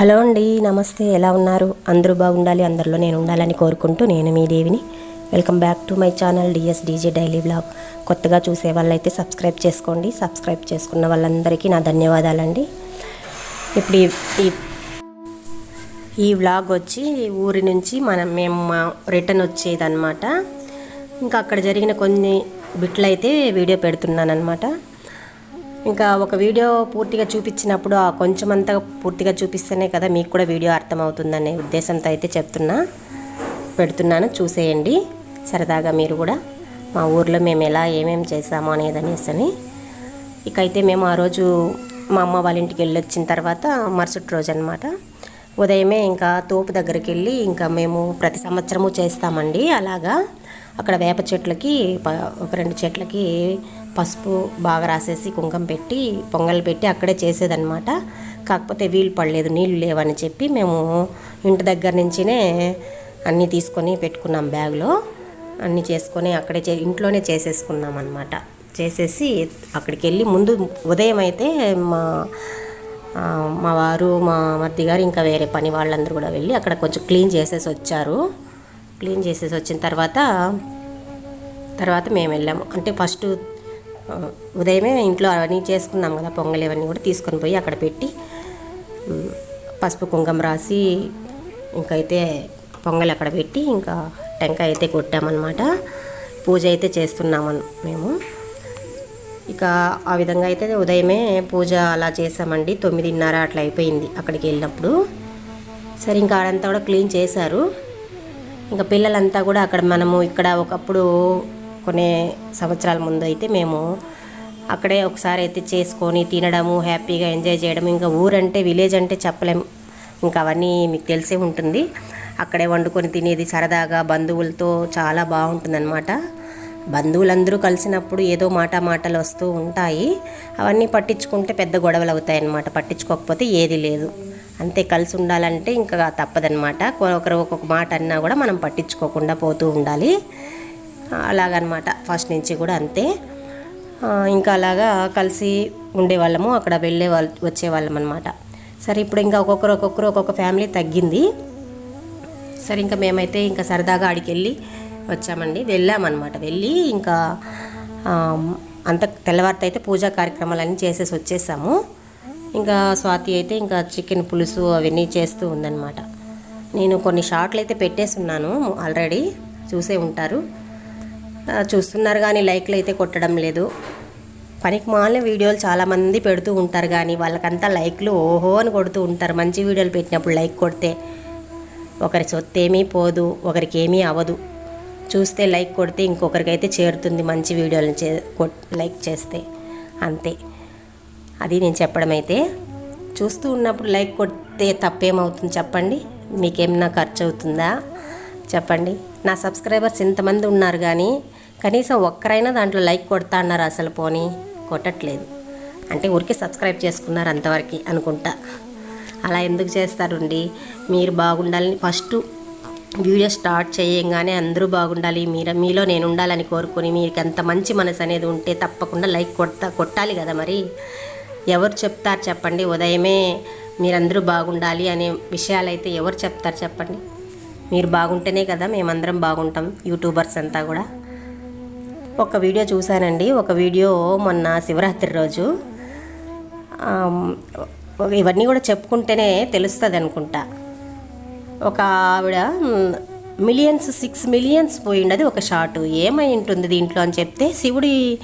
Hello అండి నమస్తే. ఎలా ఉన్నారు? అందరూ బాగుండాలి అందరిలో నేను ఉండాలని కోరుకుంటూ నేను మీ దేవిని. Welcome back to my channel DS DJ daily blog. కొత్తగా చూసే వాళ్ళైతే సబ్స్క్రైబ్ చేసుకోండి. సబ్స్క్రైబ్ చేసుకున్న వాళ్ళందరికీ నా ధన్యవాదాలండి. ఇప్పుడు ఈ- ఈ వ్లాగ్ వచ్చి ఊరి నుంచి మనం మేము రిటర్న్ వచ్చేదన్నమాట. ఇంకా అక్కడ జరిగిన కొన్ని బిట్లు అయితే వీడియో పెడుతున్నాను అనమాట ఇంకా ఒక వీడియో పూర్తిగా చూపించినప్పుడు ఆ కొంచెం అంతా పూర్తిగా చూపిస్తేనే కదా మీకు కూడా వీడియో అర్థమవుతుందనే ఉద్దేశంతో అయితే చెప్తున్నా. పెడుతున్నాను చూసేయండి. సరదాగా మీరు కూడా మా ఊర్లో మేము ఎలా ఏమేమి చేసాము అనేది అనేసి ఇకైతే ఇక అయితే మేము ఆ రోజు మా అమ్మ వాళ్ళ ఇంటికి వెళ్ళి వచ్చిన తర్వాత మరుసటి రోజు అనమాట ఉదయమే ఇంకా తోపు దగ్గరికి వెళ్ళి ఇంకా మేము ప్రతి సంవత్సరము చేస్తామండి. అలాగా అక్కడ వేప చెట్లకి ఒక రెండు చెట్లకి పసుపు బాగా రాసేసి కుంకం పెట్టి పొంగల్ పెట్టి అక్కడే చేసేదనమాట కాకపోతే వీలు పడలేదు నీళ్ళు లేవని చెప్పి మేము ఇంటి దగ్గర నుంచినే అన్నీ తీసుకొని పెట్టుకున్నాం బ్యాగ్లో. అన్నీ చేసుకొని అక్కడే చే ఇంట్లోనే చేసేసుకున్నాం అనమాట చేసేసి అక్కడికి వెళ్ళి ముందు ఉదయం అయితే మా మా వారు మా మర్ది గారు ఇంకా వేరే పని వాళ్ళందరూ కూడా వెళ్ళి అక్కడ కొంచెం క్లీన్ చేసేసి వచ్చారు. క్లీన్ చేసేసి వచ్చిన తర్వాత తర్వాత మేము వెళ్ళాము. అంటే ఫస్ట్ ఉదయమే ఇంట్లో అవన్నీ చేసుకున్నాం కదా పొంగల్ ఇవన్నీ కూడా తీసుకొని పోయి అక్కడ పెట్టి పసుపు కుంకుమ రాసి ఇంకైతే పొంగల్ అక్కడ పెట్టి ఇంకా టెంకాయ అయితే కొట్టామన్నమాట. పూజ అయితే చేస్తున్నాము మేము. ఇక ఆ విధంగా అయితే ఉదయమే పూజ అలా చేసామండి తొమ్మిదిన్నర అట్లా అయిపోయింది అక్కడికి వెళ్ళినప్పుడు. సరే ఇంకా ఆడంతా కూడా క్లీన్ చేశారు. ఇంకా పిల్లలంతా కూడా అక్కడ మనము ఇక్కడ ఒకప్పుడు కొన్ని సంవత్సరాల ముందు అయితే మేము అక్కడే ఒకసారి అయితే చేసుకొని తినడము హ్యాపీగా ఎంజాయ్ చేయడం ఇంకా ఊరంటే విలేజ్ అంటే చెప్పలేం. ఇంకా అవన్నీ మీకు తెలిసే ఉంటుంది. అక్కడే వండుకొని తినేది సరదాగా బంధువులతో చాలా బాగుంటుందన్నమాట. బంధువులందరూ కలిసినప్పుడు ఏదో మాట మాటలు వస్తూ ఉంటాయి. అవన్నీ పట్టించుకుంటే పెద్ద గొడవలు అవుతాయి అన్నమాట. పట్టించుకోకపోతే ఏది లేదు. అంతే కలిసి ఉండాలంటే ఇంకా తప్పదనమాట ఒకరు ఒక్కొక్క మాట అన్నా కూడా మనం పట్టించుకోకుండా పోతూ ఉండాలి. అలాగనమాట ఫస్ట్ నుంచి కూడా అంతే. ఇంకా అలాగా కలిసి ఉండేవాళ్ళము. అక్కడ వెళ్ళే వాళ్ళు వచ్చేవాళ్ళం అనమాట సరే ఇప్పుడు ఇంకా ఒక్కొక్కరు ఒక్కొక్కరు ఒక్కొక్క ఫ్యామిలీ తగ్గింది. సరే ఇంకా మేమైతే ఇంకా సరదాగా ఆడికి వెళ్ళి వచ్చామండి. వెళ్ళామన్నమాట. వెళ్ళి ఇంకా అంత తెల్లవారితో అయితే పూజా కార్యక్రమాలన్నీ చేసేసి వచ్చేసాము. ఇంకా స్వాతి అయితే ఇంకా చికెన్ పులుసు అవన్నీ చేస్తూ ఉందన్నమాట. నేను కొన్ని షార్ట్లు అయితే పెట్టేసి ఉన్నాను ఆల్రెడీ చూసే ఉంటారు. చూస్తున్నారు కానీ లైక్లు అయితే కొట్టడం లేదు. పనికి మాలిన వీడియోలు చాలామంది పెడుతూ ఉంటారు కానీ వాళ్ళకంతా లైక్లు ఓహో అని కొడుతూ ఉంటారు. మంచి వీడియోలు పెట్టినప్పుడు లైక్ కొడితే ఒకరి సొత్తేమీ పోదు ఒకరికి ఏమీ అవ్వదు చూస్తే లైక్ కొడితే ఇంకొకరికైతే చేరుతుంది మంచి వీడియోలను చే లైక్ చేస్తే. అంతే. అది నేను చెప్పడం అయితే చూస్తూ ఉన్నప్పుడు లైక్ కొడితే తప్పేమవుతుంది చెప్పండి? మీకేమన్నా ఖర్చు అవుతుందా చెప్పండి. నా సబ్స్క్రైబర్స్ ఇంతమంది ఉన్నారు కానీ కనీసం ఒక్కరైనా దాంట్లో లైక్ కొడతా అన్నారు అసలు పోనీ. కొట్టట్లేదు. అంటే ఊరికే సబ్స్క్రైబ్ చేసుకున్నారు అంతవరకు అనుకుంటా. అలా ఎందుకు చేస్తారండి? మీరు బాగుండాలని ఫస్ట్ వీడియో స్టార్ట్ చేయంగానే అందరూ బాగుండాలి. మీరు మీలో నేను ఉండాలని కోరుకొని మీకు ఎంత మంచి మనసు అనేది ఉంటే తప్పకుండా లైక్ కొడతా కొట్టాలి కదా మరి? ఎవరు చెప్తారు చెప్పండి. ఉదయమే మీరందరూ బాగుండాలి అనే విషయాలైతే ఎవరు చెప్తారు చెప్పండి. మీరు బాగుంటేనే కదా మేమందరం బాగుంటాం యూట్యూబర్స్ అంతా కూడా. ఒక వీడియో చూశానండి. ఒక వీడియో మొన్న శివరాత్రి రోజు. ఇవన్నీ కూడా చెప్పుకుంటేనే తెలుస్తుంది అనుకుంటా. ఒక ఆవిడ మిలియన్స్ సిక్స్ మిలియన్స్ పోయిండది ఒక షాటు ఏమై ఉంటుంది దీంట్లో అని చెప్తే శివుడి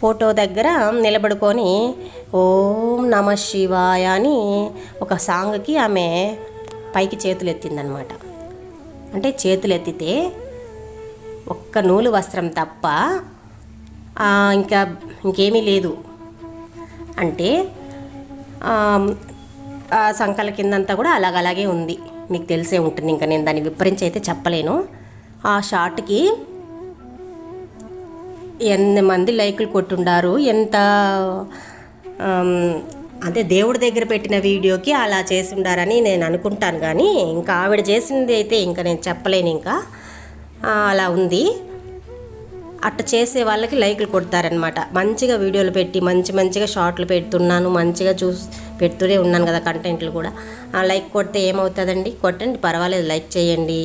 ఫోటో దగ్గర నిలబడుకొని ఓం నమ శివాయ అని ఒక సాంగ్కి ఆమె పైకి చేతులు ఎత్తిందనమాట అంటే చేతులు ఎత్తితే ఒక్క నూలు వస్త్రం తప్ప ఇంకా ఇంకేమీ లేదు. అంటే సంకల కిందంతా కూడా అలాగలాగే ఉంది. మీకు తెలిసే ఉంటుంది. ఇంకా నేను దాన్ని వివరించి అయితే చెప్పలేను. ఆ షార్ట్కి ఎన్ని మంది లైకులు కొట్టుండారు? ఎంత అంటే దేవుడి దగ్గర పెట్టిన వీడియోకి అలా చేసి ఉండారని నేను అనుకుంటాను. కానీ ఇంకా ఆవిడ చేసింది అయితే ఇంకా నేను చెప్పలేను. ఇంకా అలా ఉంది. అట్ట చేసే వాళ్ళకి లైక్లు కొడతారనమాట మంచిగా వీడియోలు పెట్టి మంచి మంచిగా షార్ట్లు పెడుతున్నాను మంచిగా చూసి పెడుతూనే ఉన్నాను కదా కంటెంట్లు కూడా. ఆ లైక్ కొడితే ఏమవుతుందండి? కొట్టండి పర్వాలేదు లైక్ చేయండి.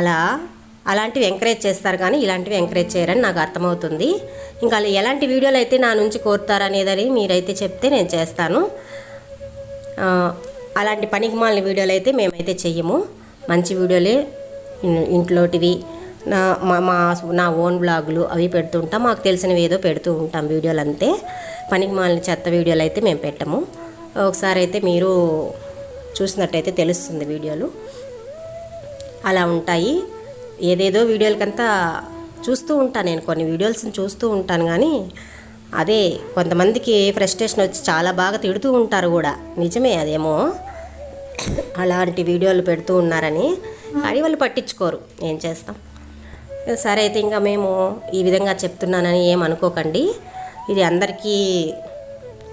అలా అలాంటివి ఎంకరేజ్ చేస్తారు కానీ ఇలాంటివి ఎంకరేజ్ చేయరని నాకు అర్థమవుతుంది. ఇంకా అలా ఎలాంటి వీడియోలు అయితే నా నుంచి కోరుతారనేదని మీరైతే చెప్తే నేను చేస్తాను. అలాంటి పనికి మాలిన వీడియోలు అయితే మేమైతే చెయ్యము. మంచి వీడియోలే ఇంట్లోటివి నా మా మా నా ఓన్ బ్లాగులు అవి పెడుతుంటాం. మాకు తెలిసినవి ఏదో పెడుతూ ఉంటాం వీడియోలు అంతే పనికి మాలిన చెత్త వీడియోలు అయితే మేము పెట్టము. ఒకసారి అయితే మీరు చూసినట్టయితే తెలుస్తుంది వీడియోలు. అలా ఉంటాయి. ఏదేదో వీడియోలకంతా చూస్తూ ఉంటాను నేను. కొన్ని వీడియోస్ని చూస్తూ ఉంటాను కానీ అదే కొంతమందికి ఫ్రస్ట్రేషన్ వచ్చి చాలా బాగా తిడుతూ ఉంటారు కూడా. నిజమే అదేమో. అలాంటి వీడియోలు పెడుతూ ఉన్నారని. కానీ వాళ్ళు పట్టించుకోరు. ఏం చేస్తాం? సరే అయితే ఇంకా మేము ఈ విధంగా చెప్తున్నానని ఏమనుకోకండి ఇది అందరికీ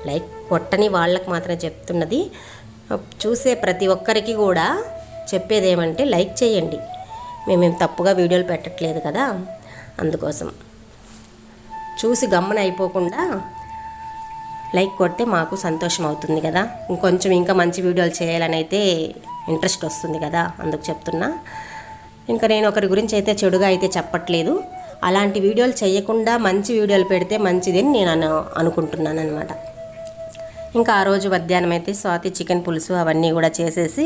లైక్ కొట్టని వాళ్ళకి మాత్రం చెప్తున్నది. చూసే ప్రతి ఒక్కరికి కూడా చెప్పేది ఏమంటే లైక్ చేయండి. మేమేం తప్పుగా వీడియోలు పెట్టట్లేదు కదా. అందుకోసం చూసి గమ్మున అయిపోకుండా లైక్ కొడితే మాకు సంతోషం అవుతుంది కదా. ఇంకొంచెం ఇంకా మంచి వీడియోలు చేయాలని అయితే ఇంట్రెస్ట్ వస్తుంది కదా. అందుకు చెప్తున్నా. ఇంకా నేను ఒకరి గురించి అయితే చెడుగా అయితే చెప్పట్లేదు. అలాంటి వీడియోలు చేయకుండా మంచి వీడియోలు పెడితే మంచిదని నేను అనుకుంటున్నాను అనమాట ఇంకా ఆ రోజు మధ్యాహ్నం అయితే స్వాతి చికెన్ పులుసు అవన్నీ కూడా చేసేసి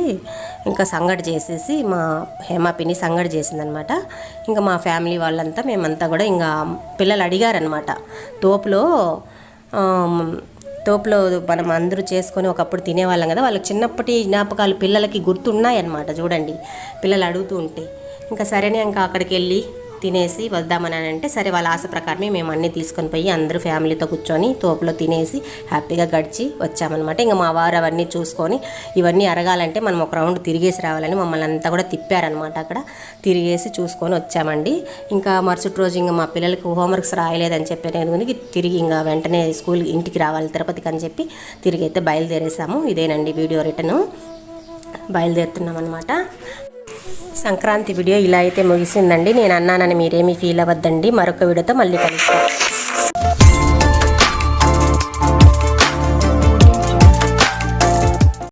ఇంకా సంగటి చేసేసి మా హేమపిని పిన్ని సంగడి చేసిందనమాట ఇంకా మా ఫ్యామిలీ వాళ్ళంతా మేమంతా కూడా ఇంకా పిల్లలు అడిగారనమాట తోపులో ఆమ్, మనం అందరూ చేసుకొని ఒకప్పుడు తినేవాళ్ళం కదా వాళ్ళకి చిన్నప్పటి జ్ఞాపకాలు పిల్లలకి గుర్తున్నాయన్నమాట చూడండి. పిల్లలు అడుగుతూ ఉంటే. ఇంకా సరేనే ఇంకా అక్కడికి వెళ్ళి తినేసి వద్దామని అని అంటే సరే వాళ్ళ ఆశ ప్రకారమే మేము అన్నీ తీసుకొని పోయి అందరూ ఫ్యామిలీతో కూర్చొని తోపులో తినేసి హ్యాపీగా గడిచి వచ్చామన్నమాట. ఇంకా మా వారు అవన్నీ చూసుకొని ఇవన్నీ అరగాలంటే మనం ఒక రౌండ్ తిరిగేసి రావాలని మమ్మల్ని అంతా కూడా తిప్పారనమాట అక్కడ. తిరిగేసి చూసుకొని వచ్చామండి. ఇంకా మరుసటి రోజు ఇంకా మా పిల్లలకి హోంవర్క్స్ రాయలేదని చెప్పి నేను తిరిగి ఇంకా వెంటనే స్కూల్ ఇంటికి రావాలి తిరుపతికి అని చెప్పి తిరిగి అయితే బయలుదేరేసాము. ఇదేనండి వీడియో రిటర్ను బయలుదేరుతున్నాం అనమాట సంక్రాంతి వీడియో ఇలా అయితే ముగిసిందండి. నేను అన్నానని మీరేమీ ఫీల్ అవ్వద్దండి. మరొక వీడియోతో మళ్ళీ కలుస్తాను